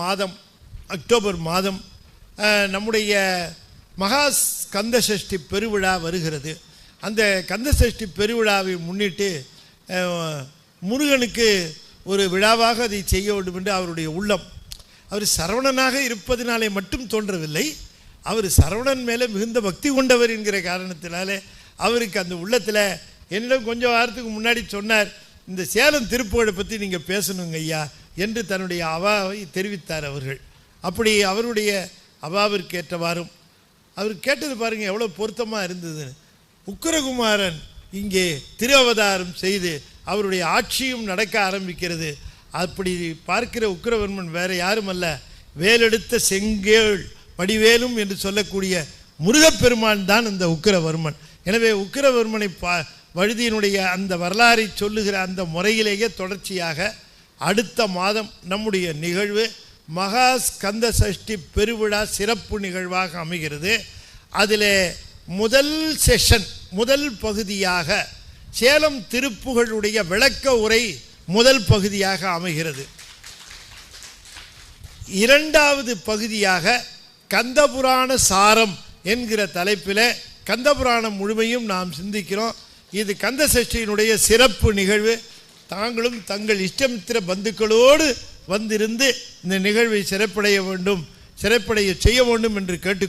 மாதம் அக்டோபர் மாதம் நம்முடைய மகா கந்த சஷ்டி பெருவிழா வருகிறது. அந்த கந்த சஷ்டி பெருவிழாவை முன்னிட்டு முருகனுக்கு ஒரு விழாவாக அதை செய்ய வேண்டும் என்று அவருடைய உள்ளம். அவர் சரவணனாக இருப்பதினாலே மட்டும் தோன்றவில்லை. அவர் சரவணன் மேலே மிகுந்த பக்தி கொண்டவர் என்கிற காரணத்தினாலே அவருக்கு அந்த உள்ளத்தில் என்னிடம் கொஞ்சம் வாரத்துக்கு முன்னாடி சொன்னார் இந்த சேலம் திருப்புகழை பற்றி நீங்கள் பேசணுங்க ஐயா. என்று தன்னுடைய அவாவை தெரிவித்தார் அவர்கள். அப்படி அவருடைய அவாவிற்கு ஏற்றவாறும் அவர் கேட்டது பாருங்கள் எவ்வளோ பொருத்தமாக இருந்ததுன்னு. உக்கிரகுமாரன் இங்கே திரு அவதாரம் செய்து அவருடைய ஆட்சியும் நடக்க ஆரம்பிக்கிறது. அப்படி பார்க்கிற உக்கிரவர்மன் வேறு யாரும் அல்ல வேலெடுத்த செங்கேள் வடிவேலும் என்று சொல்லக்கூடிய முருகப்பெருமான் தான் இந்த உக்கிரவர்மன். எனவே உக்கிரவர்மனை பா வழுதியினுடைய அந்த வரலாறை சொல்லுகிற அந்த முறையிலேயே தொடர்ச்சியாக அடுத்த மாதம் நம்முடைய நிகழ்வு மகா ஸ்கந்த சஷ்டி பெருவிழா சிறப்பு நிகழ்வாக அமைகிறது. அதில் முதல் செஷன் முதல் பகுதியாக சேலம் திருப்புகளுடைய விளக்க உரை முதல் பகுதியாக அமைகிறது. இரண்டாவது பகுதியாக கந்தபுராண சாரம் என்கிற தலைப்பில் கந்தபுராணம் முழுமையும் நாம் சிந்திக்கிறோம். இது கந்த சஷ்டியினுடைய சிறப்பு நிகழ்வு. தாங்களும் தங்கள் இஷ்டமித்திர பந்துக்களோடு வந்திருந்து இந்த நிகழ்வை சிறப்படைய வேண்டும் சிறப்படைய செய்ய வேண்டும் என்று கேட்டு